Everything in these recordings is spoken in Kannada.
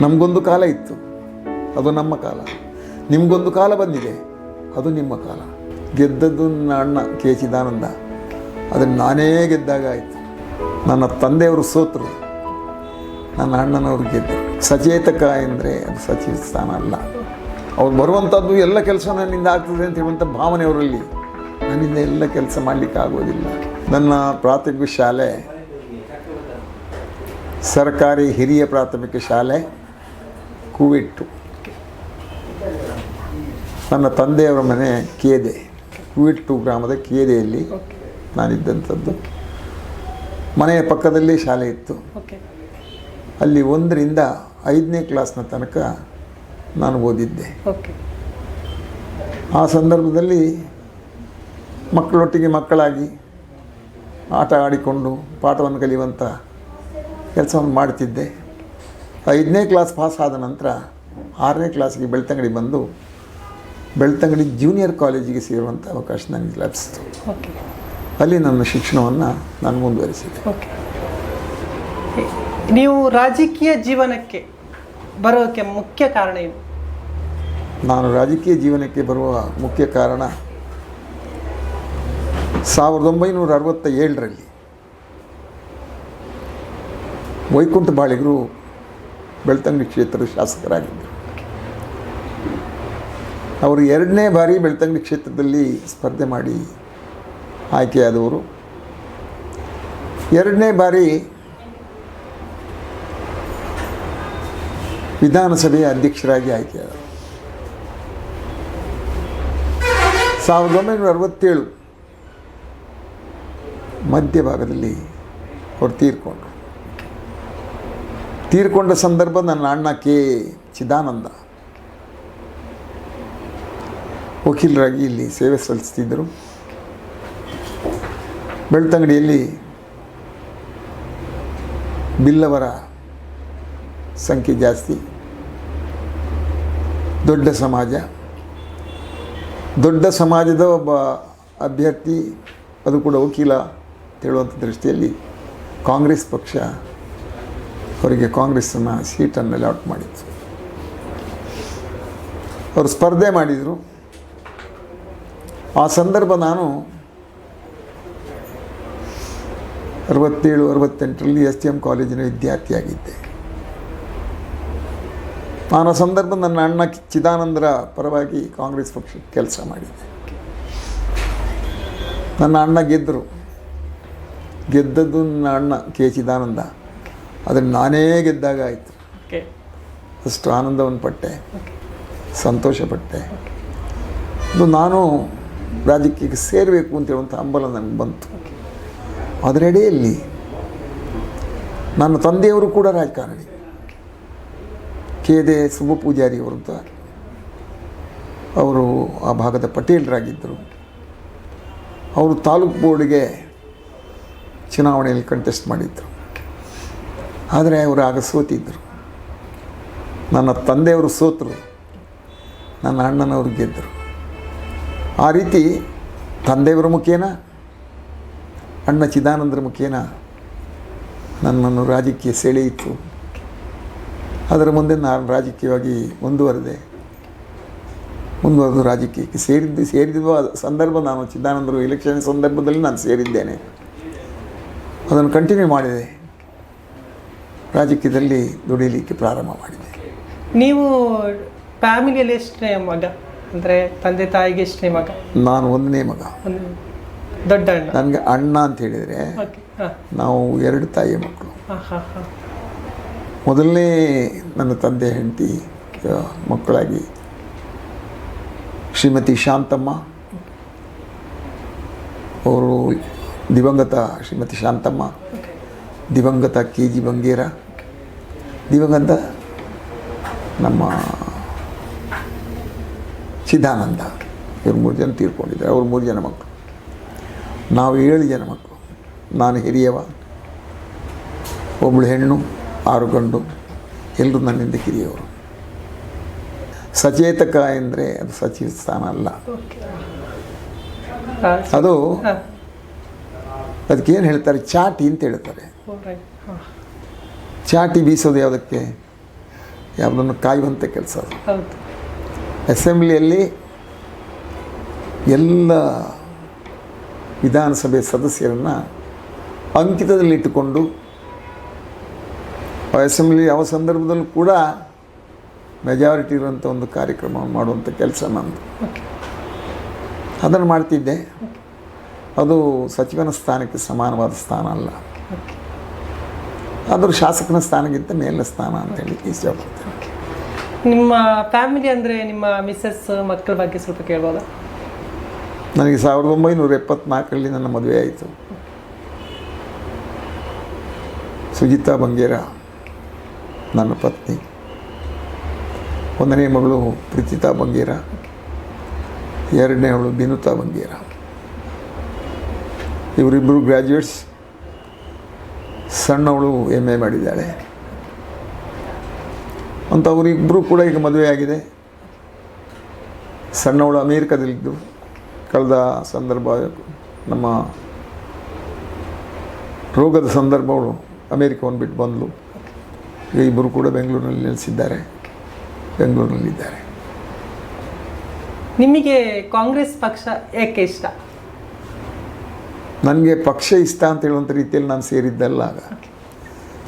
ನಮಗೊಂದು ಕಾಲ ಇತ್ತು. ಅದು ನಮ್ಮ ಕಾಲ. ನಿಮಗೊಂದು ಕಾಲ ಬಂದಿದೆ. ಅದು ನಿಮ್ಮ ಕಾಲ. ಗೆದ್ದದ್ದು ನನ್ನ ಅಣ್ಣ ಕೆ ಚಿದಾನಂದ ಅದನ್ನು ನಾನೇ ಗೆದ್ದಾಗ ಆಯಿತು. ನನ್ನ ತಂದೆಯವರು ಸೋತರು. ನನ್ನ ಅಣ್ಣನವರು ಗೆದ್ದರು. ಸಚೇತಕ ಎಂದರೆ ಅದು ಸಚಿವ ಸ್ಥಾನ ಅಲ್ಲ. ಅವ್ರು ಬರುವಂಥದ್ದು ಎಲ್ಲ ಕೆಲಸ ನನ್ನಿಂದ ಆಗ್ತದೆ ಅಂತ ಹೇಳುವಂಥ ಭಾವನೆ ಅವರಲ್ಲಿ ನನ್ನಿಂದ ಎಲ್ಲ ಕೆಲಸ ಮಾಡಲಿಕ್ಕೆ ಆಗೋದಿಲ್ಲ. ನನ್ನ ಪ್ರಾಥಮಿಕ ಶಾಲೆ, ಸರ್ಕಾರಿ ಹಿರಿಯ ಪ್ರಾಥಮಿಕ ಶಾಲೆ ಕೂವಿಟ್ಟು ನನ್ನ ತಂದೆಯವರ ಮನೆ ಕೇದೆ ಕೂವಿಟ್ಟು ಗ್ರಾಮದ ಕೇದೆಯಲ್ಲಿ ನಾನಿದ್ದಂಥದ್ದು. ಮನೆಯ ಪಕ್ಕದಲ್ಲಿ ಶಾಲೆ ಇತ್ತು. ಅಲ್ಲಿ ಒಂದರಿಂದ ಐದನೇ ಕ್ಲಾಸ್ನ ತನಕ ನಾನು ಓದಿದ್ದೆ. ಆ ಸಂದರ್ಭದಲ್ಲಿ ಮಕ್ಕಳೊಟ್ಟಿಗೆ ಮಕ್ಕಳಾಗಿ ಆಟ ಆಡಿಕೊಂಡು ಪಾಠವನ್ನು ಕಲಿಯುವಂಥ ಕೆಲಸವನ್ನು ಮಾಡ್ತಿದ್ದೆ. ಐದನೇ ಕ್ಲಾಸ್ ಪಾಸ್ ಆದ ನಂತರ ಆರನೇ ಕ್ಲಾಸಿಗೆ ಬೆಳ್ತಂಗಡಿ ಬಂದು ಬೆಳ್ತಂಗಡಿ ಜೂನಿಯರ್ ಕಾಲೇಜಿಗೆ ಸೇರುವಂಥ ಅವಕಾಶ ನನಗೆ ಲಭಿಸಿತು. ಓಕೆ. ಅಲ್ಲಿ ನನ್ನ ಶಿಕ್ಷಣವನ್ನು ನಾನು ಮುಂದುವರಿಸಿದೆ. ಓಕೆ. ನೀವು ರಾಜಕೀಯ ಜೀವನಕ್ಕೆ ಬರೋಕ್ಕೆ ಮುಖ್ಯ ಕಾರಣ ಏನು? ನಾನು ರಾಜಕೀಯ ಜೀವನಕ್ಕೆ ಬರುವ ಮುಖ್ಯ ಕಾರಣ ಸಾವಿರದ ಒಂಬೈನೂರ ಅರವತ್ತ ಏಳರಲ್ಲಿ ವೈಕುಂಠ ಬಾಳಿಗರು ಬೆಳ್ತಂಗಡಿ ಕ್ಷೇತ್ರದ ಶಾಸಕರಾಗಿದ್ದರು. ಅವರು ಎರಡನೇ ಬಾರಿ ಬೆಳ್ತಂಗಡಿ ಕ್ಷೇತ್ರದಲ್ಲಿ ಸ್ಪರ್ಧೆ ಮಾಡಿ ಆಯ್ಕೆಯಾದವರು. ಎರಡನೇ ಬಾರಿ ವಿಧಾನಸಭೆಯ ಅಧ್ಯಕ್ಷರಾಗಿ ಆಯ್ಕೆಯಾದರು. ಸಾವಿರದ ಒಂಬೈನೂರ ಅರವತ್ತೇಳು ಮಧ್ಯಭಾಗದಲ್ಲಿ ಅವರು ತೀರ್ಕೊಂಡ್ರು. ತೀರ್ಕೊಂಡ ಸಂದರ್ಭ ನನ್ನ ಅಣ್ಣ ಕೆ ಚಿದಾನಂದ. ವಕೀಲರಾಗಿ ಇಲ್ಲಿ ಸೇವೆ ಸಲ್ಲಿಸ್ತಿದ್ದರು. ಬೆಳ್ತಂಗಡಿಯಲ್ಲಿ ಬಿಲ್ಲವರ ಸಂಖ್ಯೆ ಜಾಸ್ತಿ. ದೊಡ್ಡ ಸಮಾಜ. ದೊಡ್ಡ ಸಮಾಜದ ಒಬ್ಬ ಅಭ್ಯರ್ಥಿ, ಅದು ಕೂಡ ವಕೀಲ ಹೇಳುವಂಥ ದೃಷ್ಟಿಯಲ್ಲಿ ಕಾಂಗ್ರೆಸ್ ಪಕ್ಷ ಅವರಿಗೆ ಕಾಂಗ್ರೆಸ್ಸನ್ನು ಸೀಟನ್ನು ಅಲಾಟ್ ಮಾಡಿತ್ತು ಅವರು ಸ್ಪರ್ಧೆ ಮಾಡಿದರು. ಆ ಸಂದರ್ಭ ನಾನು ಅರವತ್ತೇಳು, ಅರವತ್ತೆಂಟರಲ್ಲಿ ಎಸ್ ಟಿ ಎಂ ಕಾಲೇಜಿನ ವಿದ್ಯಾರ್ಥಿಯಾಗಿದ್ದೆ. ನಾನು ಆ ಸಂದರ್ಭ ನನ್ನ ಅಣ್ಣ ಚಿದಾನಂದರ ಪರವಾಗಿ ಕಾಂಗ್ರೆಸ್ ಪಕ್ಷಕ್ಕೆ ಕೆಲಸ ಮಾಡಿದ್ದೆ. ನನ್ನ ಅಣ್ಣ ಗೆದ್ದರು. ಗೆದ್ದದ್ದು ನನ್ನ ಅಣ್ಣ ಕೆ ಚಿದಾನಂದ. ಅದನ್ನು ನಾನೇ ಗೆದ್ದಾಗ ಆಯಿತು. ಅಷ್ಟು ಆನಂದವನ್ನು ಪಟ್ಟೆ. ಸಂತೋಷಪಟ್ಟೆ ಅದು ನಾನು ರಾಜಕೀಯಕ್ಕೆ ಸೇರಬೇಕು ಅಂತ ಹೇಳುವಂಥ ಹಂಬಲ ನನಗೆ ಬಂತು. ಅದರಡಿಯಲ್ಲಿ ನನ್ನ ತಂದೆಯವರು ಕೂಡ ರಾಜಕಾರಣಿ. ಕೇದೆ ಸುಬ್ಬ ಪೂಜಾರಿ ಅಂತ. ಅವರು ಆ ಭಾಗದ ಪಟೇಲರಾಗಿದ್ದರು. ಅವರು ತಾಲೂಕು ಬೋರ್ಡ್ಗೆ ಚುನಾವಣೆಯಲ್ಲಿ ಕಂಟೆಸ್ಟ್ ಮಾಡಿದ್ದರು ಆದರೆ ಅವರು ಆಗ ಸೋತಿದ್ದರು ನನ್ನ ತಂದೆಯವರು ಸೋತರು. ನನ್ನ ಅಣ್ಣನವರು ಗೆದ್ದರು ಆ ರೀತಿ ತಂದೆಯವರ ಮುಖೇನ, ಅಣ್ಣ ಚಿದಾನಂದರ ಮುಖೇನ ನನ್ನನ್ನು ರಾಜಕೀಯ ಸೆಳೆಯಿತು ಅದರ ಮುಂದೆ ನಾನು ರಾಜಕೀಯವಾಗಿ ಮುಂದುವರೆದೆ. ಮುಂದುವರೆದು ರಾಜಕೀಯಕ್ಕೆ ಸೇರಿದ್ದು ಸೇರಿದ ಸಂದರ್ಭ ನಾನು ಚಿದಾನಂದರು ಎಲೆಕ್ಷನ್ ಸಂದರ್ಭದಲ್ಲಿ ನಾನು ಸೇರಿದ್ದೇನೆ. ಅದನ್ನು ಕಂಟಿನ್ಯೂ ಮಾಡಿದೆ. ರಾಜಕೀಯದಲ್ಲಿ ದುಡಿಯಲಿಕ್ಕೆ ಪ್ರಾರಂಭ ಮಾಡಿದೆ. ನೀವು ಫ್ಯಾಮಿಲಿಯಲ್ಲಿ ಎಷ್ಟನೇ ಮಗ? ಅಂದರೆ ತಂದೆ ತಾಯಿಗೆ ಎಷ್ಟನೇ ಮಗ? ನಾನು ಒಂದನೇ ಮಗ. ದೊಡ್ಡ ಅಣ್ಣ. ನನಗೆ ಅಣ್ಣ ಅಂತ ಹೇಳಿದರೆ ಓಕೆ ನಾವು ಎರಡು ತಾಯಿಯ ಮಕ್ಕಳು. ಮೊದಲನೇ ನನ್ನ ತಂದೆ ಹೆಂಡತಿ ಮಕ್ಕಳಾಗಿ ಶ್ರೀಮತಿ ಶಾಂತಮ್ಮ ಅವರು ದಿವಂಗತ ಶ್ರೀಮತಿ ಶಾಂತಮ್ಮ ದಿವಂಗತ ಕೆ ಜಿ ಬಂಗೇರ. ದಿವಂಗತ ನಮ್ಮ ಚಿದಾನಂದ ಇವ್ರು ಮೂರು ಜನ ತೀರ್ಕೊಂಡಿದ್ದಾರೆ. ಅವ್ರು ಮೂರು ಜನ ಮಕ್ಕಳು. ನಾವು ಏಳು ಜನ ಮಕ್ಕಳು. ನಾನು ಹಿರಿಯವ ಒಬ್ಬಳು ಹೆಣ್ಣು ಆರು ಗಂಡು ಎಲ್ಲರೂ ನನ್ನಿಂದ ಕಿರಿಯವರು ಸಚೇತಕ ಎಂದರೆ ಅದು ಸಚಿವ ಸ್ಥಾನ ಅಲ್ಲ. ಅದು ಅದಕ್ಕೇನು ಹೇಳ್ತಾರೆ? ಚಾಟಿ ಅಂತ ಹೇಳ್ತಾರೆ. ಚಾಟಿ ಬೀಸೋದು ಯಾವುದಕ್ಕೆ? ಯಾವುದನ್ನು ಕಾಯುವಂಥ ಕೆಲಸ ಅದು. ಅಸೆಂಬ್ಲಿಯಲ್ಲಿ ಎಲ್ಲ ವಿಧಾನಸಭೆ ಸದಸ್ಯರನ್ನು ಅಂಕಿತದಲ್ಲಿಟ್ಟುಕೊಂಡು ಅಸೆಂಬ್ಲಿ ಯಾವ ಸಂದರ್ಭದಲ್ಲೂ ಕೂಡ ಮೆಜಾರಿಟಿ ಇರುವಂಥ ಒಂದು ಕಾರ್ಯಕ್ರಮವನ್ನು ಮಾಡುವಂಥ ಕೆಲಸ ನಂದು ಅದನ್ನು ಮಾಡ್ತಿದ್ದೆ. ಅದು ಸಚಿವನ ಸ್ಥಾನಕ್ಕೆ ಸಮಾನವಾದ ಸ್ಥಾನ ಅಲ್ಲ. ಆದರೂ ಶಾಸಕನ ಸ್ಥಾನಕ್ಕಿಂತ ಮೇಲಿನ ಸ್ಥಾನ ಅಂತ ಹೇಳಿ ಇಷ್ಟಪಡ್ತೇನೆ ನಿಮ್ಮ ಫ್ಯಾಮಿಲಿ ಅಂದರೆ ನಿಮ್ಮ ಮಿಸ್ಸಸ್ ಮಕ್ಕಳ ಬಗ್ಗೆ ಸ್ವಲ್ಪ ಕೇಳ್ಬೋದಾ? ನನಗೆ ಸಾವಿರದ ಒಂಬೈನೂರ ಎಪ್ಪತ್ನಾಲ್ಕರಲ್ಲಿ ನನ್ನ ಮದುವೆ ಆಯಿತು. ಸುಜಿತಾ ಬಂಗೇರ ನನ್ನ ಪತ್ನಿ. ಒಂದನೇ ಮಗಳು ಪ್ರೀತಿತಾ ಬಂಗೇರ. ಎರಡನೇ ಅವಳು ಬಿನುತಾ ಬಂಗೇರ. ಇವರಿಬ್ಬರು ಗ್ರ್ಯಾಜುಯೇಟ್ಸ್ ಸಣ್ಣವಳು ಎಂ ಎ ಮಾಡಿದ್ದಾಳೆ. ಅಂತ ಅವರಿಬ್ಬರು ಕೂಡ ಈಗ ಮದುವೆ ಆಗಿದೆ. ಸಣ್ಣವಳು ಅಮೇರಿಕಾದಲ್ಲಿದ್ದು. ಕಳೆದ ಸಂದರ್ಭ ನಮ್ಮ ರೋಗದ ಸಂದರ್ಭ ಅವಳು ಅಮೇರಿಕವನ್ನು ಬಿಟ್ಟು ಬಂದಳು ಈಗ ಇಬ್ಬರು ಕೂಡ ಬೆಂಗಳೂರಿನಲ್ಲಿ ನೆಲೆಸಿದ್ದಾರೆ. ಬೆಂಗಳೂರಿನಲ್ಲಿದ್ದಾರೆ. ನಿಮಗೆ ಕಾಂಗ್ರೆಸ್ ಪಕ್ಷ ಏಕೆ ಇಷ್ಟ? ನನಗೆ ಪಕ್ಷ ಇಷ್ಟ ಅಂತ ಹೇಳುವಂಥ ರೀತಿಯಲ್ಲಿ ನಾನು ಸೇರಿದ್ದಲ್ಲ ಆಗ.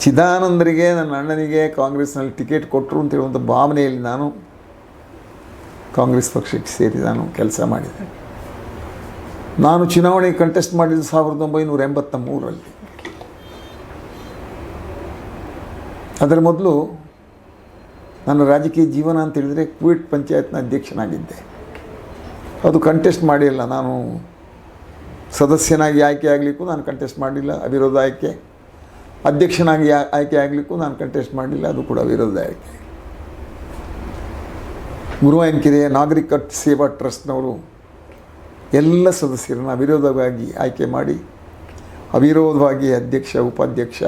ಚಿದಾನಂದರಿಗೆ, ನನ್ನ ಅಣ್ಣನಿಗೆ ಕಾಂಗ್ರೆಸ್ನಲ್ಲಿ ಟಿಕೆಟ್ ಕೊಟ್ಟರು ಅಂತ ಹೇಳುವಂಥ ಭಾವನೆಯಲ್ಲಿ ನಾನು ಕಾಂಗ್ರೆಸ್ ಪಕ್ಷಕ್ಕೆ ಸೇರಿ ನಾನು ಕೆಲಸ ಮಾಡಿದೆ. ನಾನು ಚುನಾವಣೆಗೆ ಕಂಟೆಸ್ಟ್ ಮಾಡಿದ್ದು ಸಾವಿರದ ಒಂಬೈನೂರ ಎಂಬತ್ತ ಮೂರರಲ್ಲಿ ಅದರ ಮೊದಲು ನನ್ನ ರಾಜಕೀಯ ಜೀವನ ಅಂತ ಹೇಳಿದರೆ ಕುವೆಟ್ ಪಂಚಾಯತ್ನ ಅಧ್ಯಕ್ಷನಾಗಿದ್ದೆ. ಅದು ಕಂಟೆಸ್ಟ್ ಮಾಡಿಲ್ಲ. ನಾನು ಸದಸ್ಯನಾಗಿ ಆಯ್ಕೆ ಆಗಲಿಕ್ಕೂ ನಾನು ಕಂಟೆಸ್ಟ್ ಮಾಡಲಿಲ್ಲ ಅವಿರೋಧ ಆಯ್ಕೆ. ಅಧ್ಯಕ್ಷನಾಗಿ ಆಯ್ಕೆ ಆಗಲಿಕ್ಕೂ ನಾನು ಕಂಟೆಸ್ಟ್ ಮಾಡಲಿಲ್ಲ, ಅದು ಕೂಡ ವಿರೋಧ ಆಯ್ಕೆ. ಗುರುವಾಯನಕೆರೆಯ ನಾಗರಿಕ ಸೇವಾ ಟ್ರಸ್ಟ್ನವರು ಎಲ್ಲ ಸದಸ್ಯರನ್ನು ಅವಿರೋಧವಾಗಿ ಆಯ್ಕೆ ಮಾಡಿ, ಅವಿರೋಧವಾಗಿ ಅಧ್ಯಕ್ಷ, ಉಪಾಧ್ಯಕ್ಷ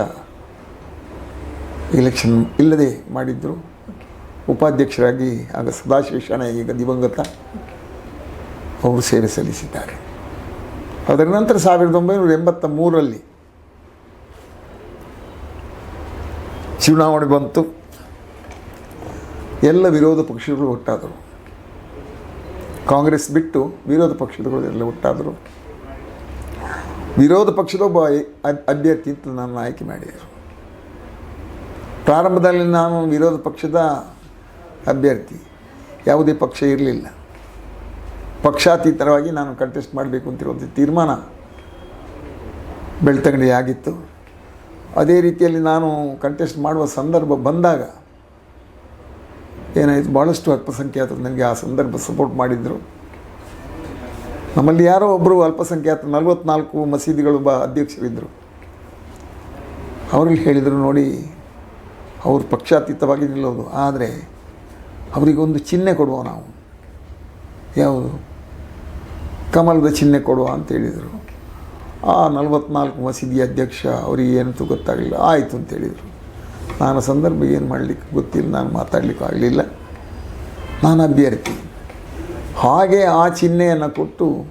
ಎಲೆಕ್ಷನ್ ಇಲ್ಲದೆ ಮಾಡಿದ್ದರು ಉಪಾಧ್ಯಕ್ಷರಾಗಿ ಆಗ ಸದಾಶಿವ ಈಗ ದಿವಂಗತ, ಅವರು ಸೇವೆ ಸಲ್ಲಿಸಿದ್ದಾರೆ. ಅದರ ನಂತರ ಸಾವಿರದ ಒಂಬೈನೂರ ಎಂಬತ್ತ ಮೂರರಲ್ಲಿ ಚುನಾವಣೆ ಬಂತು. ಎಲ್ಲ ವಿರೋಧ ಪಕ್ಷಗಳು ಒಟ್ಟಾದರು. ಕಾಂಗ್ರೆಸ್ ಬಿಟ್ಟು ವಿರೋಧ ಪಕ್ಷಗಳು ಎಲ್ಲ ಒಟ್ಟಾದರು. ವಿರೋಧ ಪಕ್ಷದ ಒಬ್ಬ ಅಭ್- ಅಭ್ಯರ್ಥಿ ಅಂತ ನಾನು ಆಯ್ಕೆ ಮಾಡಿದರು ಪ್ರಾರಂಭದಲ್ಲಿ ನಾನು ವಿರೋಧ ಪಕ್ಷದ ಅಭ್ಯರ್ಥಿ. ಯಾವುದೇ ಪಕ್ಷ ಇರಲಿಲ್ಲ. ಪಕ್ಷಾತೀತರವಾಗಿ ನಾನು ಕಂಟೆಸ್ಟ್ ಮಾಡಬೇಕು ಅಂತಿರುವಂಥ ತೀರ್ಮಾನ ಬೆಳ್ತಂಗಡಿ ಆಗಿತ್ತು. ಅದೇ ರೀತಿಯಲ್ಲಿ ನಾನು ಕಂಟೆಸ್ಟ್ ಮಾಡುವ ಸಂದರ್ಭ ಬಂದಾಗ ಏನಾಯಿತು? ಭಾಳಷ್ಟು ಅಲ್ಪಸಂಖ್ಯಾತರು ನನಗೆ ಆ ಸಂದರ್ಭ ಸಪೋರ್ಟ್ ಮಾಡಿದ್ದರು ನಮ್ಮಲ್ಲಿ ಯಾರೋ ಒಬ್ಬರು ಅಲ್ಪಸಂಖ್ಯಾತ, ನಲವತ್ನಾಲ್ಕು ಮಸೀದಿಗಳು ಬ ಅಧ್ಯಕ್ಷರಿದ್ದರು ಅವರಲ್ಲಿ ಹೇಳಿದರು, ನೋಡಿ, ಅವರು ಪಕ್ಷಾತೀತವಾಗಿ ನಿಲ್ಲೋದು, ಆದರೆ ಅವರಿಗೊಂದು ಚಿಹ್ನೆ ಕೊಡುವ ನಾವು. ಯಾವುದು? ಕಮಲದ ಚಿಹ್ನೆ ಕೊಡುವ ಅಂತ ಹೇಳಿದರು. ಆ ನಲವತ್ನಾಲ್ಕು ಮಸೀದಿ ಅಧ್ಯಕ್ಷ ಅವರಿಗೆ ಏನಂತೂ ಗೊತ್ತಾಗಲಿಲ್ಲ. ಆಯಿತು ಅಂತ ಹೇಳಿದರು. ನಾನು ಸಂದರ್ಭ ಏನು ಮಾಡಲಿಕ್ಕೆ ಗೊತ್ತಿಲ್ಲ ನಾನು ಮಾತಾಡಲಿಕ್ಕೂ ಆಗಲಿಲ್ಲ. ನಾನು ಅಭ್ಯರ್ಥಿ. ಹಾಗೆ ಆ ಚಿಹ್ನೆಯನ್ನು ಕೊಟ್ಟು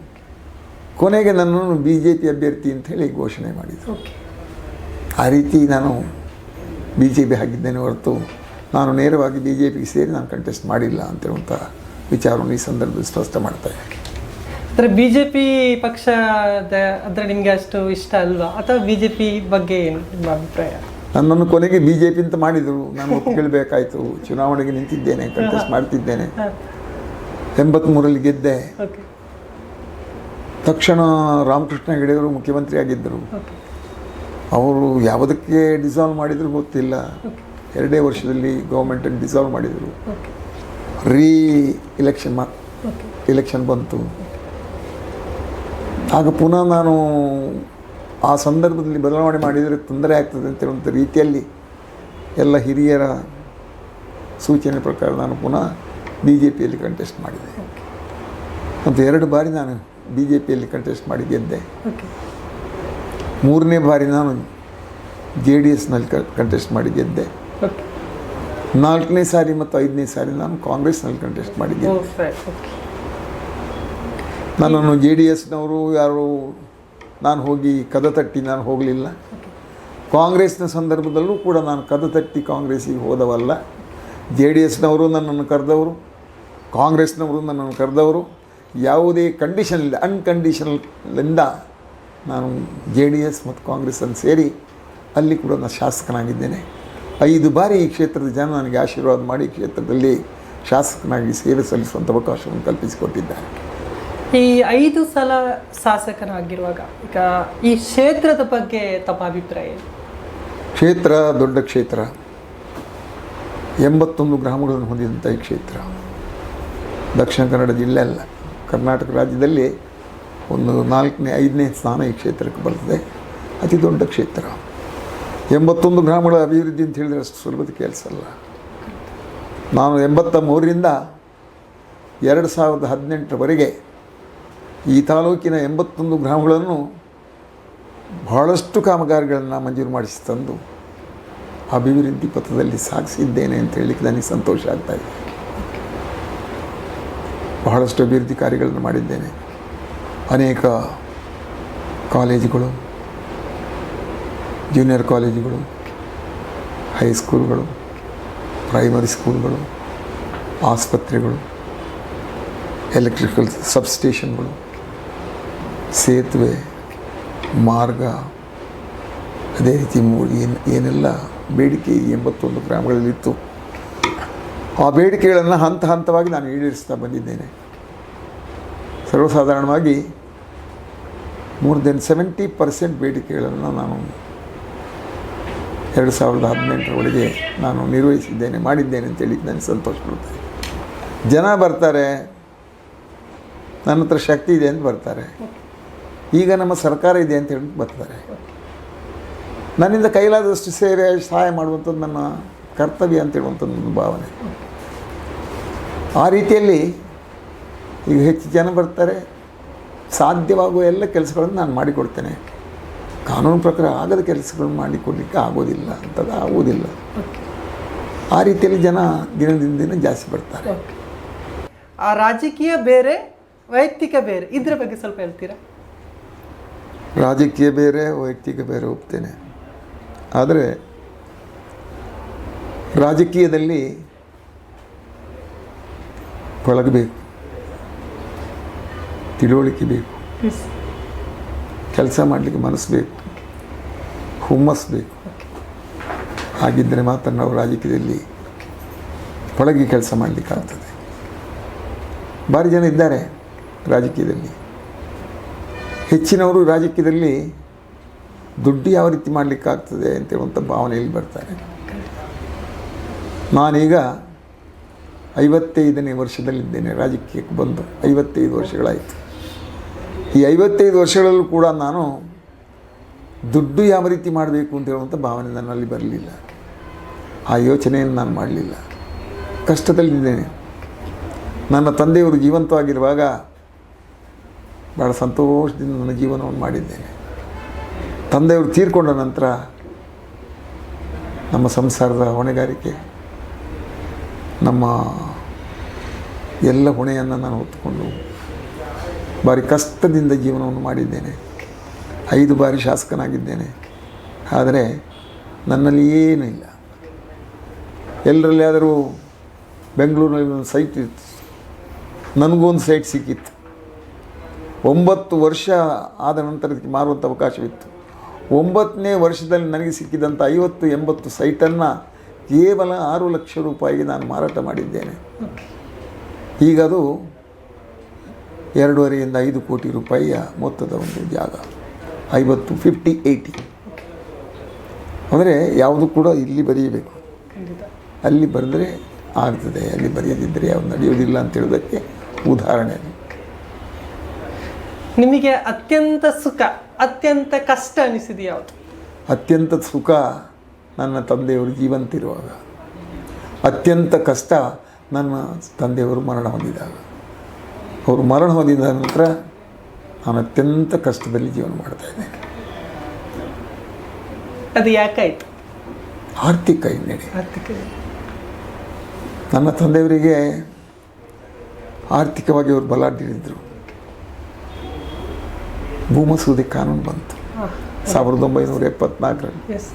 ಕೊನೆಗೆ ನನ್ನನ್ನು ಬಿ ಜೆ ಪಿ ಅಭ್ಯರ್ಥಿ ಅಂತ ಹೇಳಿ ಘೋಷಣೆ ಮಾಡಿದರು. ಆ ರೀತಿ ನಾನು ಬಿ ಜೆ ಪಿ ಹಾಕಿದ್ದೇನೆ ಹೊರತು ನಾನು ನೇರವಾಗಿ ಬಿ ಜೆ ಪಿಗೆ ಸೇರಿ ನಾನು ಕಂಟೆಸ್ಟ್ ಮಾಡಿಲ್ಲ ಅಂತೇಳುವಂಥ ವಿಚಾರವನ್ನು ಈ ಸಂದರ್ಭದಲ್ಲಿ ಸ್ಪಷ್ಟ ಮಾಡ್ತಾ ಇದ್ದೀನಿ. ಅಂದರೆ ಬಿ ಜೆ ಪಿ ಪಕ್ಷ ಅಂದರೆ ನಿಮಗೆ ಅಷ್ಟು ಇಷ್ಟ ಅಲ್ವಾ? ಅಥವಾ ಬಿ ಜೆ ಪಿ ಬಗ್ಗೆ ಏನು ನಿಮ್ಮ ಅಭಿಪ್ರಾಯ? ನನ್ನನ್ನು ಕೊನೆಗೆ ಬಿ ಜೆ ಪಿ ಅಂತ ಮಾಡಿದರು. ನಾನು ಒಪ್ಪಿಕೊಳ್ಬೇಕಾಯ್ತು ಚುನಾವಣೆಗೆ ನಿಂತಿದ್ದೇನೆ ಕಂಟೆಸ್ಟ್ ಮಾಡ್ತಿದ್ದೇನೆ. ಎಂಬತ್ಮೂರಲ್ಲಿ ಎಂಬತ್ತ್ಮೂರಲ್ಲಿ ಗೆದ್ದೆ ತಕ್ಷಣ ರಾಮಕೃಷ್ಣ ಹೆಗಡೆಯವರು ಮುಖ್ಯಮಂತ್ರಿ ಆಗಿದ್ದರು ಅವರು ಯಾವುದಕ್ಕೆ ಡಿಸಾಲ್ವ್ ಮಾಡಿದ್ರು ಗೊತ್ತಿಲ್ಲ. ಎರಡೇ ವರ್ಷದಲ್ಲಿ ಗೌರ್ಮೆಂಟನ್ನು ಡಿಸಾಲ್ವ್ ಮಾಡಿದರು. ರೀ ಇಲೆಕ್ಷನ್ ಮಾ ಇಲೆಕ್ಷನ್ ಎಲೆಕ್ಷನ್ ಬಂತು. ಆಗ ಪುನಃ ನಾನು ಆ ಸಂದರ್ಭದಲ್ಲಿ ಬದಲಾವಣೆ ಮಾಡಿದರೆ ತೊಂದರೆ ಆಗ್ತದೆ ಅಂತ ಹೇಳುವಂಥ ರೀತಿಯಲ್ಲಿ ಎಲ್ಲ ಹಿರಿಯರ ಸೂಚನೆ ಪ್ರಕಾರ ನಾನು ಪುನಃ ಬಿ ಜೆ ಪಿಯಲ್ಲಿ ಕಂಟೆಸ್ಟ್ ಮಾಡಿದೆ. ಮತ್ತು ಎರಡು ಬಾರಿ ನಾನು ಬಿ ಜೆ ಪಿಯಲ್ಲಿ ಕಂಟೆಸ್ಟ್ ಮಾಡಿ ಗೆದ್ದೆ. ಮೂರನೇ ಬಾರಿ ನಾನು ಜೆ ಡಿ ಎಸ್ನಲ್ಲಿ ಕಂಟೆಸ್ಟ್ ಮಾಡಿ ಗೆದ್ದೆ. ನಾಲ್ಕನೇ ಸಾರಿ ಮತ್ತು ಐದನೇ ಸಾರಿ ನಾನು ಕಾಂಗ್ರೆಸ್ನಲ್ಲಿ ಕಂಟೆಸ್ಟ್ ಮಾಡಿ ಓ ಗೆದ್ದೆ ಸರಿ ಓಕೆ. ನನ್ನನ್ನು ಜೆ ಡಿ ಎಸ್ನವರು ಯಾರು, ನಾನು ಹೋಗಿ ಕದ ತಟ್ಟಿ ನಾನು ಹೋಗಲಿಲ್ಲ. ಕಾಂಗ್ರೆಸ್ನ ಸಂದರ್ಭದಲ್ಲೂ ಕೂಡ ನಾನು ಕದ ತಟ್ಟಿ ಕಾಂಗ್ರೆಸ್ಸಿಗೆ ಹೋದವಲ್ಲ. ಜೆ ಡಿ ಎಸ್ನವರು ನನ್ನನ್ನು ಕರೆದವರು, ಕಾಂಗ್ರೆಸ್ನವರು ನನ್ನನ್ನು ಕರೆದವರು. ಯಾವುದೇ ಕಂಡೀಷನ್ ಇಲ್ಲ ಅನ್ಕಂಡೀಷನಲ್ಲಿಂದ ನಾನು ಜೆ ಡಿ ಎಸ್ ಮತ್ತು ಕಾಂಗ್ರೆಸ್ಸನ್ನು ಸೇರಿ ಅಲ್ಲಿ ಕೂಡ ನಾನು ಶಾಸಕನಾಗಿದ್ದೇನೆ. ಐದು ಬಾರಿ ಈ ಕ್ಷೇತ್ರದ ಜನ ನನಗೆ ಆಶೀರ್ವಾದ ಮಾಡಿ ಕ್ಷೇತ್ರದಲ್ಲಿ ಶಾಸಕನಾಗಿ ಸೇವೆ ಸಲ್ಲಿಸುವಂಥ ಅವಕಾಶವನ್ನು ಕಲ್ಪಿಸಿಕೊಟ್ಟಿದ್ದಾರೆ. ಈ ಐದು ಸಲ ಶಾಸಕನಾಗಿರುವಾಗ ಈಗ ಈ ಕ್ಷೇತ್ರದ ಬಗ್ಗೆ ತಮ್ಮ ಅಭಿಪ್ರಾಯ? ಕ್ಷೇತ್ರ ದೊಡ್ಡ ಕ್ಷೇತ್ರ. ಎಂಬತ್ತೊಂದು ಗ್ರಾಮಗಳನ್ನು ಹೊಂದಿದಂಥ ಈ ಕ್ಷೇತ್ರ. ದಕ್ಷಿಣ ಕನ್ನಡ ಜಿಲ್ಲೆ ಅಲ್ಲ, ಕರ್ನಾಟಕ ರಾಜ್ಯದಲ್ಲಿ ಒಂದು ನಾಲ್ಕನೇ, ಐದನೇ ಸ್ಥಾನ ಈ ಕ್ಷೇತ್ರಕ್ಕೆ ಬರ್ತದೆ. ಅತಿ ದೊಡ್ಡ ಕ್ಷೇತ್ರ. ಎಂಬತ್ತೊಂದು ಗ್ರಾಮಗಳ ಅಭಿವೃದ್ಧಿ ಅಂತ ಹೇಳಿದರೆ ಅಷ್ಟು ಸುಲಭದ ಕೆಲಸ ಅಲ್ಲ. ನಾನು ಎಂಬತ್ತ ಮೂರರಿಂದ ಎರಡು ಸಾವಿರದ ಹದಿನೆಂಟರವರೆಗೆ ಈ ತಾಲೂಕಿನ ಎಂಬತ್ತೊಂದು ಗ್ರಾಮಗಳನ್ನು ಬಹಳಷ್ಟು ಕಾಮಗಾರಿಗಳನ್ನು ಮಂಜೂರು ಮಾಡಿಸಿ ತಂದು ಅಭಿವೃದ್ಧಿ ಪಥದಲ್ಲಿ ಸಾಗಿಸಿದ್ದೇನೆ ಅಂತ ಹೇಳಲಿಕ್ಕೆ ನನಗೆ ಸಂತೋಷ ಆಗ್ತಾ ಇದೆ. ಬಹಳಷ್ಟು ಅಭಿವೃದ್ಧಿ ಕಾರ್ಯಗಳನ್ನು ಮಾಡಿದ್ದೇನೆ. ಅನೇಕ ಕಾಲೇಜುಗಳು, ಜೂನಿಯರ್ ಕಾಲೇಜುಗಳು, ಹೈಸ್ಕೂಲ್ಗಳು, ಪ್ರೈಮರಿ ಸ್ಕೂಲ್ಗಳು, ಆಸ್ಪತ್ರೆಗಳು, ಎಲೆಕ್ಟ್ರಿಕಲ್ ಸಬ್ಸ್ಟೇಷನ್ಗಳು ಸೇತುವೆ, ಮಾರ್ಗ, ಅದೇ ರೀತಿ ಏನು, ಏನೆಲ್ಲ ಬೇಡಿಕೆ ಎಂಬತ್ತೊಂದು ಗ್ರಾಮಗಳಲ್ಲಿತ್ತು. ಆ ಬೇಡಿಕೆಗಳನ್ನು ಹಂತ ಹಂತವಾಗಿ ನಾನು ಈಡೇರಿಸ್ತಾ ಬಂದಿದ್ದೇನೆ. ಸರ್ವಸಾಧಾರಣವಾಗಿ ಮೋರ್ ದೆನ್ ಸೆವೆಂಟಿ ಪರ್ಸೆಂಟ್ ಬೇಡಿಕೆಗಳನ್ನು ನಾನು ಎರಡು ಸಾವಿರದ ಹದಿನೆಂಟರೊಳಗೆ ನಾನು ನಿರ್ವಹಿಸಿದ್ದೇನೆ, ಮಾಡಿದ್ದೇನೆ ಅಂತೇಳಿ ನನಗೆ ಸಂತೋಷ ಜನ ಬರ್ತಾರೆ, ನನ್ನ ಹತ್ರ ಶಕ್ತಿ ಇದೆ ಅಂತ ಬರ್ತಾರೆ. ಈಗ ನಮ್ಮ ಸರ್ಕಾರ ಇದೆ ಅಂತ ಹೇಳಿ ಬರ್ತಾರೆ ನನ್ನಿಂದ ಕೈಲಾದಷ್ಟು ಸೇವೆ, ಸಹಾಯ ಮಾಡುವಂಥದ್ದು ನನ್ನ ಕರ್ತವ್ಯ ಅಂತ ಹೇಳುವಂಥದ್ದು ನನ್ನ ಭಾವನೆ. ಆ ರೀತಿಯಲ್ಲಿ ಈಗ ಹೆಚ್ಚು ಜನ ಬರ್ತಾರೆ. ಸಾಧ್ಯವಾಗುವ ಎಲ್ಲ ಕೆಲಸಗಳನ್ನು ನಾನು ಮಾಡಿಕೊಡ್ತೇನೆ. ಕಾನೂನು ಪ್ರಕಾರ ಆಗದ ಕೆಲಸಗಳನ್ನು ಮಾಡಿಕೊಡ್ಲಿಕ್ಕೆ ಆಗೋದಿಲ್ಲ, ಅಂಥದ್ದು ಆಗೋದಿಲ್ಲ ಆ ರೀತಿಯಲ್ಲಿ ಜನ ದಿನದಿಂದ ದಿನ ಜಾಸ್ತಿ ಬರ್ತಾರೆ. ಆ ರಾಜಕೀಯ ಬೇರೆ, ವೈಯಕ್ತಿಕ ಬೇರೆ, ಇದರ ಬಗ್ಗೆ ಸ್ವಲ್ಪ ಹೇಳ್ತೀರಾ? ರಾಜಕೀಯ ಬೇರೆ ವೈಯಕ್ತಿಕ ಬೇರೆ ಒಪ್ತೇನೆ ಆದರೆ ರಾಜಕೀಯದಲ್ಲಿ ಪಳಗಬೇಕು. ತಿಳುವಳಿಕೆ ಬೇಕು. ಕೆಲಸ ಮಾಡಲಿಕ್ಕೆ ಮನಸ್ಸು ಬೇಕು. ಹುಮ್ಮಸ್ ಬೇಕು. ಹಾಗಿದ್ದರೆ ಮಾತ್ರ ನಾವು ರಾಜಕೀಯದಲ್ಲಿ ಪಳಗಿ ಕೆಲಸ ಮಾಡಲಿಕ್ಕಾಗ್ತದೆ ಭಾರಿ ಜನ ಇದ್ದಾರೆ ರಾಜಕೀಯದಲ್ಲಿ. ಹೆಚ್ಚಿನವರು ರಾಜಕೀಯದಲ್ಲಿ ದುಡ್ಡು ಯಾವ ರೀತಿ ಮಾಡಲಿಕ್ಕಾಗ್ತದೆ ಅಂತೇಳುವಂಥ ಭಾವನೆಯಲ್ಲಿ ಬರ್ತಾರೆ. ನಾನೀಗ ಐವತ್ತೈದನೇ ವರ್ಷದಲ್ಲಿದ್ದೇನೆ ರಾಜಕೀಯಕ್ಕೆ ಬಂದು. ಐವತ್ತೈದು ವರ್ಷಗಳಾಯಿತು. ಈ ಐವತ್ತೈದು ವರ್ಷಗಳಲ್ಲೂ ಕೂಡ ನಾನು ದುಡ್ಡು ಯಾವ ರೀತಿ ಮಾಡಬೇಕು ಅಂತ ಹೇಳುವಂಥ ಭಾವನೆ ನನ್ನಲ್ಲಿ ಬರಲಿಲ್ಲ. ಆ ಯೋಚನೆಯನ್ನು ನಾನು ಮಾಡಲಿಲ್ಲ. ಕಷ್ಟದಲ್ಲಿದ್ದೇನೆ. ನನ್ನ ತಂದೆಯವರು ಜೀವಂತವಾಗಿರುವಾಗ ಭಾಳ ಸಂತೋಷದಿಂದ ನನ್ನ ಜೀವನವನ್ನು ಮಾಡಿದ್ದೇನೆ. ತಂದೆಯವರು ತೀರ್ಕೊಂಡ ನಂತರ ನಮ್ಮ ಸಂಸಾರದ ಹೊಣೆಗಾರಿಕೆ, ನಮ್ಮ ಎಲ್ಲ ಹೊಣೆಯನ್ನು ನಾನು ಹೊತ್ತುಕೊಂಡು ಭಾರಿ ಕಷ್ಟದಿಂದ ಜೀವನವನ್ನು ಮಾಡಿದ್ದೇನೆ. ಐದು ಬಾರಿ ಶಾಸಕನಾಗಿದ್ದೇನೆ. ಆದರೆ ನನ್ನಲ್ಲಿ ಏನೂ ಇಲ್ಲ. ಎಲ್ಲರಲ್ಲಿ ಆದರೂ ಬೆಂಗಳೂರಿನಲ್ಲಿ ಒಂದು ಸೈಟ್ ಇತ್ತು. ನನಗೂ ಒಂದು ಸೈಟ್ ಸಿಕ್ಕಿತ್ತು. ಒಂಬತ್ತು ವರ್ಷ ಆದ ನಂತರ ಇದಕ್ಕೆ ಮಾರುವಂಥ ಅವಕಾಶವಿತ್ತು. ಒಂಬತ್ತನೇ ವರ್ಷದಲ್ಲಿ ನನಗೆ ಸಿಕ್ಕಿದಂಥ ಐವತ್ತು ಎಂಬತ್ತು ಸೈಟನ್ನು ಕೇವಲ ಆರು ಲಕ್ಷ ರೂಪಾಯಿಗೆ ನಾನು ಮಾರಾಟ ಮಾಡಿದ್ದೇನೆ. ಈಗ ಅದು ಎರಡೂವರೆಯಿಂದ ಐದು ಕೋಟಿ ರೂಪಾಯಿಯ ಮೊತ್ತದ ಒಂದು ಜಾಗ. ಐವತ್ತು, ಫಿಫ್ಟಿ, ಏಯ್ಟಿ. ಅಂದರೆ ಯಾವುದು ಕೂಡ ಇಲ್ಲಿ ಬರೆಯಬೇಕು. ಅಲ್ಲಿ ಬರೆದರೆ ಆಗ್ತದೆ, ಅಲ್ಲಿ ಬರೆಯದಿದ್ದರೆ ಯಾವುದು ನಡೆಯೋದಿಲ್ಲ ಅಂತ ಹೇಳೋದಕ್ಕೆ ಉದಾಹರಣೆ. ನಿಮಗೆ ಅತ್ಯಂತ ಸುಖ ಅತ್ಯಂತ ಕಷ್ಟ ಅನಿಸಿದೆ ಯಾವುದು ಅತ್ಯಂತ ಸುಖ ನನ್ನ ತಂದೆಯವರು ಜೀವಂತಿರುವಾಗ. ಅತ್ಯಂತ ಕಷ್ಟ ನನ್ನ ತಂದೆಯವರು ಮರಣ ಹೊಂದಿದಾಗ. ಅವರು ಮರಣ ಹೊಂದಿದ ನಂತರ ನಾನು ಅತ್ಯಂತ ಕಷ್ಟದಲ್ಲಿ ಜೀವನ ಮಾಡ್ತಾ ಇದ್ದೇನೆ ಅದು ಯಾಕಾಯಿತು? ಆರ್ಥಿಕ ಹಿನ್ನಡೆ. ಆರ್ಥಿಕ ನನ್ನ ತಂದೆಯವರಿಗೆ ಆರ್ಥಿಕವಾಗಿ ಅವರು ಬಲಾಢ್ಯರಿದ್ದರು ಭೂಮಸೂದೆ ಕಾನೂನು ಬಂತು. ಸಾವಿರದ ಒಂಬೈನೂರ ಎಪ್ಪತ್ನಾಲ್ಕರಲ್ಲಿ. ಎಸ್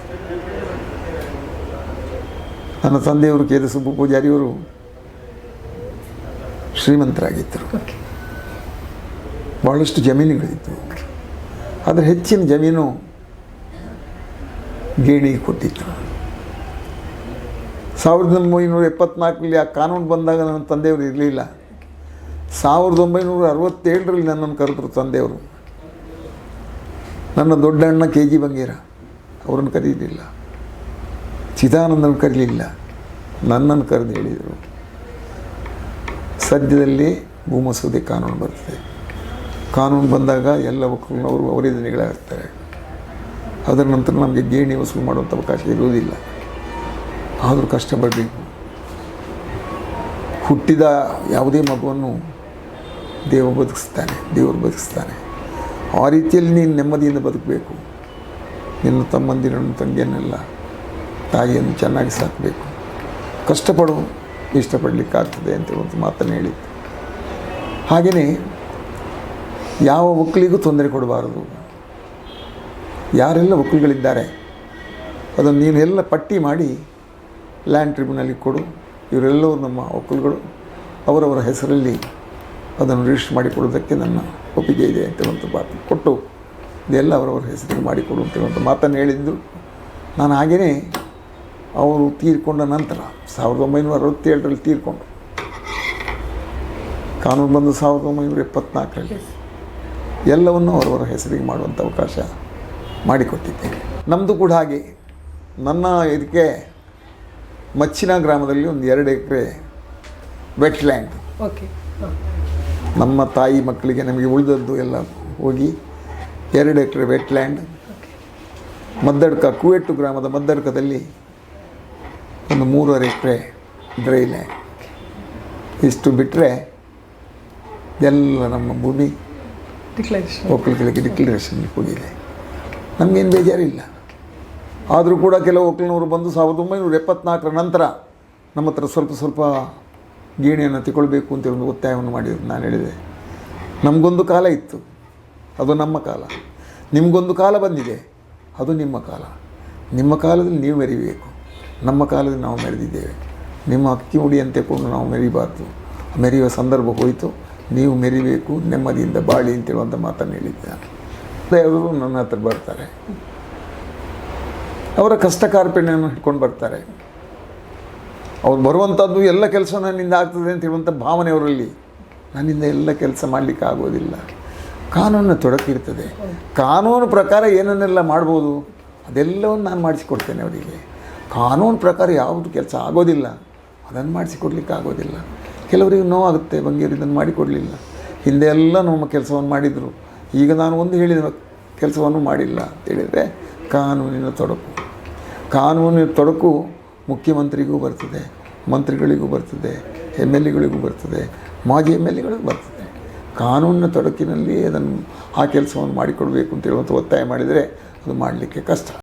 ನನ್ನ ತಂದೆಯವರು ಕೆ ಸುಬ್ಬು ಪೂಜಾರಿಯವರು ಶ್ರೀಮಂತರಾಗಿದ್ದರು. ಭಾಳಷ್ಟು ಜಮೀನುಗಳಿದ್ದವು ಆದರೆ ಹೆಚ್ಚಿನ ಜಮೀನು ಗೇಣಿಗೆ ಕೊಟ್ಟಿದ್ದರು ಸಾವಿರದ ಒಂಬೈನೂರ ಎಪ್ಪತ್ನಾಲ್ಕರಲ್ಲಿ ಆ ಕಾನೂನು ಬಂದಾಗ ನನ್ನ ತಂದೆಯವರು ಇರಲಿಲ್ಲ. ಸಾವಿರದ ಒಂಬೈನೂರ ಅರವತ್ತೇಳರಲ್ಲಿ ನನ್ನನ್ನು ಕರೆದ್ರು ತಂದೆಯವರು. ನನ್ನ ದೊಡ್ಡಣ್ಣ ಕೆ ಜಿ ಬಂಗೇರ, ಅವರನ್ನು ಕರೀಲಿಲ್ಲ. ಚಿದಾನಂದನ ಕರೀಲಿಲ್ಲ. ನನ್ನನ್ನು ಕರೆದು ಹೇಳಿದರು. ಸದ್ಯದಲ್ಲಿ ಭೂಮಸೂದೆ ಕಾನೂನು ಬರ್ತದೆ ಕಾನೂನು ಬಂದಾಗ ಎಲ್ಲ ಒಕ್ಕಲಿನವರು ಅವರೇ ದಿನಗಳಾಗ್ತಾರೆ ಅದರ ನಂತರ ನಮಗೆ ಗೇಣಿ ವಸೂಲು ಮಾಡುವಂಥ ಅವಕಾಶ ಇರುವುದಿಲ್ಲ. ಆದರೂ ಕಷ್ಟಪಡಬೇಕು. ಹುಟ್ಟಿದ ಯಾವುದೇ ಮಗುವನ್ನು ದೇವ ಬದುಕಿಸ್ತಾನೆ, ದೇವರು ಬದುಕಿಸ್ತಾನೆ. ಆ ರೀತಿಯಲ್ಲಿ ನೀನು ನೆಮ್ಮದಿಯಿಂದ ಬದುಕಬೇಕು. ನಿನ್ನ ತಮ್ಮಂದಿರನ್ನು, ತಂಗಿಯನ್ನೆಲ್ಲ, ತಾಯಿಯನ್ನು ಚೆನ್ನಾಗಿ ಸಾಕಬೇಕು. ಕಷ್ಟಪಡು ಇಷ್ಟಪಡಲಿಕ್ಕಾಗ್ತದೆ ಒಂದು ಮಾತನ್ನು ಹೇಳಿತ್ತು ಹಾಗೆಯೇ ಯಾವ ಒಕ್ಕಲಿಗೂ ತೊಂದರೆ ಕೊಡಬಾರದು. ಯಾರೆಲ್ಲ ಒಕ್ಕಲುಗಳಿದ್ದಾರೆ, ಅದನ್ನು ನೀನೆಲ್ಲ ಪಟ್ಟಿ ಮಾಡಿ ಲ್ಯಾಂಡ್ ಟ್ರಿಬ್ಯುನಲ್ಗೆ ಕೊಡು. ಇವರೆಲ್ಲವೂ ನಮ್ಮ ಒಕ್ಕಲುಗಳು. ಅವರವರ ಹೆಸರಲ್ಲಿ ಅದನ್ನು ರಿಜಿಸ್ಟರ್ ಮಾಡಿಕೊಡೋದಕ್ಕೆ ನನ್ನ ಒಪ್ಪಿಗೆ ಇದೆ ಅಂತೇಳುವಂಥ ಮಾತು ಕೊಟ್ಟು ಇದೆಲ್ಲ ಅವರವರ ಹೆಸರಿಗೆ ಮಾಡಿಕೊಡು ಅಂತೇಳುವಂಥ ಮಾತನ್ನು ಹೇಳಿದ್ದು. ನಾನು ಹಾಗೆಯೇ ಅವರು ತೀರ್ಕೊಂಡ ನಂತರ ಸಾವಿರದ ಒಂಬೈನೂರ ಅರವತ್ತೇಳರಲ್ಲಿ ತೀರ್ಕೊಂಡು ಕಾನೂನು ಬಂದು ಸಾವಿರದ ಒಂಬೈನೂರ ಎಪ್ಪತ್ನಾಲ್ಕರಲ್ಲಿ ಎಲ್ಲವನ್ನು ಅವರವರ ಹೆಸರಿಗೆ ಮಾಡುವಂಥ ಅವಕಾಶ ಮಾಡಿಕೊಟ್ಟಿದ್ದೇನೆ. ನಮ್ಮದು ಕೂಡ ಹಾಗೆ. ನನ್ನ ಇದಕ್ಕೆ ಮಚ್ಚಿನ ಗ್ರಾಮದಲ್ಲಿ ಒಂದು ಎರಡು ಎಕರೆ ವೆಟ್ಲ್ಯಾಂಡ್ ಓಕೆ ನಮ್ಮ ತಾಯಿ ಮಕ್ಕಳಿಗೆ ನಮಗೆ ಉಳಿದದ್ದು ಎಲ್ಲ ಹೋಗಿ ಎರಡು ಎಕರೆ ವೆಟ್ಲ್ಯಾಂಡ್ ಮದ್ದಡ್ಕ ಕುವೆಟ್ಟು ಗ್ರಾಮದ ಮದ್ದಡ್ಕದಲ್ಲಿ ಒಂದು ಮೂರುವರೆ ಎಕರೆ ಡ್ರೈ ಲ್ಯಾಂಡ್ ಇಷ್ಟು ಬಿಟ್ಟರೆ ಎಲ್ಲ ನಮ್ಮ ಭೂಮಿ ಡಿಕ್ಲರೇಷನ್ ಒಕ್ಕಲಿಗಳಿಗೆ ಡಿಕ್ಲರೇಷನ್ ಹೋಗಿದೆ ನಮಗೇನು ಬೇಜಾರಿಲ್ಲ. ಆದರೂ ಕೂಡ ಕೆಲವು ಒಕ್ಕಲಿನವರು ಬಂದು ಸಾವಿರದ ಒಂಬೈನೂರ ಎಪ್ಪತ್ನಾಲ್ಕರ ನಂತರ ನಮ್ಮ ಹತ್ರ ಸ್ವಲ್ಪ ಸ್ವಲ್ಪ ಗೇಣಿಯನ್ನು ತಗೊಳ್ಬೇಕು ಅಂತ ಒಂದು ಒತ್ತಾಯವನ್ನು ಮಾಡಿದ್ರು ನಾನು ಹೇಳಿದೆ. ನಮಗೊಂದು ಕಾಲ ಇತ್ತು. ಅದು ನಮ್ಮ ಕಾಲ. ನಿಮಗೊಂದು ಕಾಲ ಬಂದಿದೆ. ಅದು ನಿಮ್ಮ ಕಾಲ. ನಿಮ್ಮ ಕಾಲದಲ್ಲಿ ನೀವು ಮೆರಿಬೇಕು. ನಮ್ಮ ಕಾಲದಲ್ಲಿ ನಾವು ಮೆರೆದಿದ್ದೇವೆ. ನಿಮ್ಮ ಅಕ್ಕಿ ಮುಡಿಯಂತೆ ಕೊಂಡು ನಾವು ಮೆರಿಬಾರ್ದು. ಮೆರೆಯುವ ಸಂದರ್ಭ ಹೋಯಿತು. ನೀವು ಮೆರಿಬೇಕು. ನೆಮ್ಮದಿಯಿಂದ ಬಾಳಿ ಅಂತೇಳುವಂಥ ಮಾತನ್ನು ಹೇಳಿದ್ದೆ. ನಾನು ಅವರು ನನ್ನ ಹತ್ರ ಬರ್ತಾರೆ. ಅವರ ಕಷ್ಟ ಕಾರ್ಪಣ್ಯವನ್ನು ಹಿಡ್ಕೊಂಡು ಬರ್ತಾರೆ. ಅವ್ರು ಬರುವಂಥದ್ದು ಎಲ್ಲ ಕೆಲಸ ನನ್ನಿಂದ ಆಗ್ತದೆ ಅಂತ ಹೇಳುವಂಥ ಭಾವನೆ ಅವರಲ್ಲಿ. ನನ್ನಿಂದ ಎಲ್ಲ ಕೆಲಸ ಮಾಡಲಿಕ್ಕೆ ಆಗೋದಿಲ್ಲ. ಕಾನೂನು ತೊಡಕಿರ್ತದೆ. ಕಾನೂನು ಪ್ರಕಾರ ಏನನ್ನೆಲ್ಲ ಮಾಡ್ಬೋದು? ಅದೆಲ್ಲವನ್ನು ನಾನು ಮಾಡಿಸಿಕೊಡ್ತೇನೆ ಅವರಿಗೆ. ಕಾನೂನು ಪ್ರಕಾರ ಯಾವುದು ಕೆಲಸ ಆಗೋದಿಲ್ಲ. ಅದನ್ನು ಮಾಡಿಸಿಕೊಡ್ಲಿಕ್ಕೆ ಆಗೋದಿಲ್ಲ. ಕೆಲವರಿಗೆ ನೋವಾಗುತ್ತೆ, ಬಂಗೇರು ಇದನ್ನು ಮಾಡಿಕೊಡಲಿಲ್ಲ. ಹಿಂದೆ ಎಲ್ಲ ನಮ್ಮ ಕೆಲಸವನ್ನು ಮಾಡಿದರು. ಈಗ ನಾನು ಒಂದು ಹೇಳಿದ ಕೆಲಸವನ್ನು ಮಾಡಿಲ್ಲ ಅಂತ ಹೇಳಿದರೆ ಕಾನೂನಿನ ತೊಡಕು. ಕಾನೂನಿನ ತೊಡಕು ಮುಖ್ಯಮಂತ್ರಿಗೂ ಬರ್ತದೆ. ಮಂತ್ರಿಗಳಿಗೂ ಬರ್ತದೆ, ಎಂ ಎಲ್ ಎಗಳಿಗೂ ಬರ್ತದೆ, ಮಾಜಿ ಎಂ ಎಲ್ ಎಗಳಿಗೂ ಬರ್ತದೆ. ಕಾನೂನಿನ ತೊಡಕಿನಲ್ಲಿ ಅದನ್ನು ಆ ಕೆಲಸವನ್ನು ಮಾಡಿಕೊಡಬೇಕು ಅಂತ ಹೇಳುವಂಥ ಒತ್ತಾಯ ಮಾಡಿದರೆ ಅದು ಮಾಡಲಿಕ್ಕೆ ಕಷ್ಟ.